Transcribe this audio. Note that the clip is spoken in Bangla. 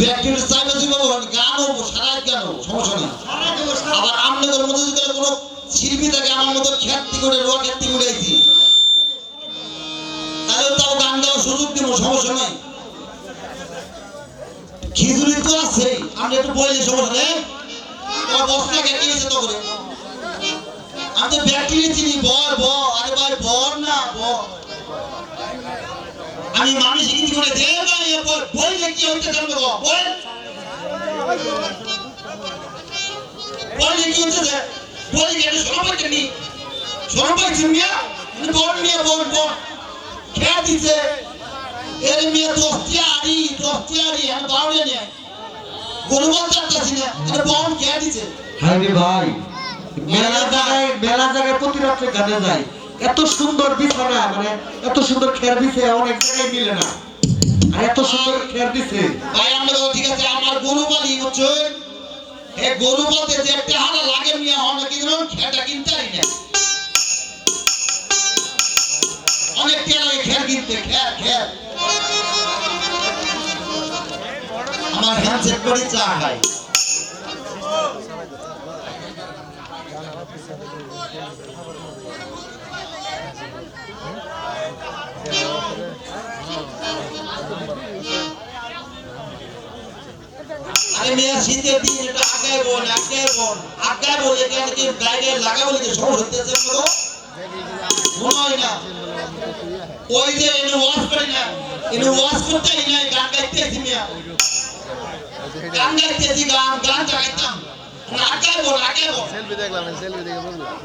ব্যক্তির চাইলে দিব গান হোক সারা গান সমস্যা নেই। আবার আপনাদের মধ্যে যদি কোনো শিল্পী থাকে আমার মতো খ্যাতি করে রোয়া খ্যাতি করে তাহলে তাও গান গাওয়ার সুযোগ দিব সমস্যা নেই। খিচুড়ি তো আছে আপনি একটু বললে সমস্যা নেই? তোমার তো করে। আমি তো ব্যক্তি চিনি বর বর আরে ভাই বর না বর আমি মানুষ ইঙ্গিত করে দে ভাই এ বল বললে কি হইতে জানব গো বল বললে কি হচ্ছে বললে কি এটা পাইতে নি শোনো পাইছি মিয়া কিন্তু বল মিয়া বল বল। খেয়া দিছে এর মিয়া দোস্তিয়ারি দোস্তিয়ারি আমি বাউলে নিয়ে গরুবাল চাচ্ছি না এটা বল খেয়া দিছে হাই ভাই। মেলা জায়গায় মেলা জায়গায় প্রতি রাত্রে গানে যায়। এত সুন্দর বিছানা মানে এত সুন্দর খেয়ার দিছে অনেক জায়গায় মিলে না। আর এত সুন্দর খেয়ার দিছে। ভাই, আমরা ঠিক আছে, আমার গরু পালি হচ্ছে এ গরু বলতে যে একটা হালা লাগে মিয়া অনেক কিন্তু খেটা কিনতে পারি না অনেক টাকা লাগে খের কিনতে, খের খের। আমার হ্যান্ডসেট করে চা খাই। আরে মেয়া শীতের দিন এটা আগায় বোন আগায় বোন আগায় বোন এখানে কি গায়ে লাগা বলে কি সমস্যা হতেছে তো? মনে না। ওই যে এনে ওয়াশ করি না? এনে ওয়াশ করতে নাই গান গাইতেছি মিয়া। গান গাইতেছি গান গান গাইতাম না, আগায় বোন আগায় বোন। সেলফি দেখলাম সেলফি দেখে বুঝলাম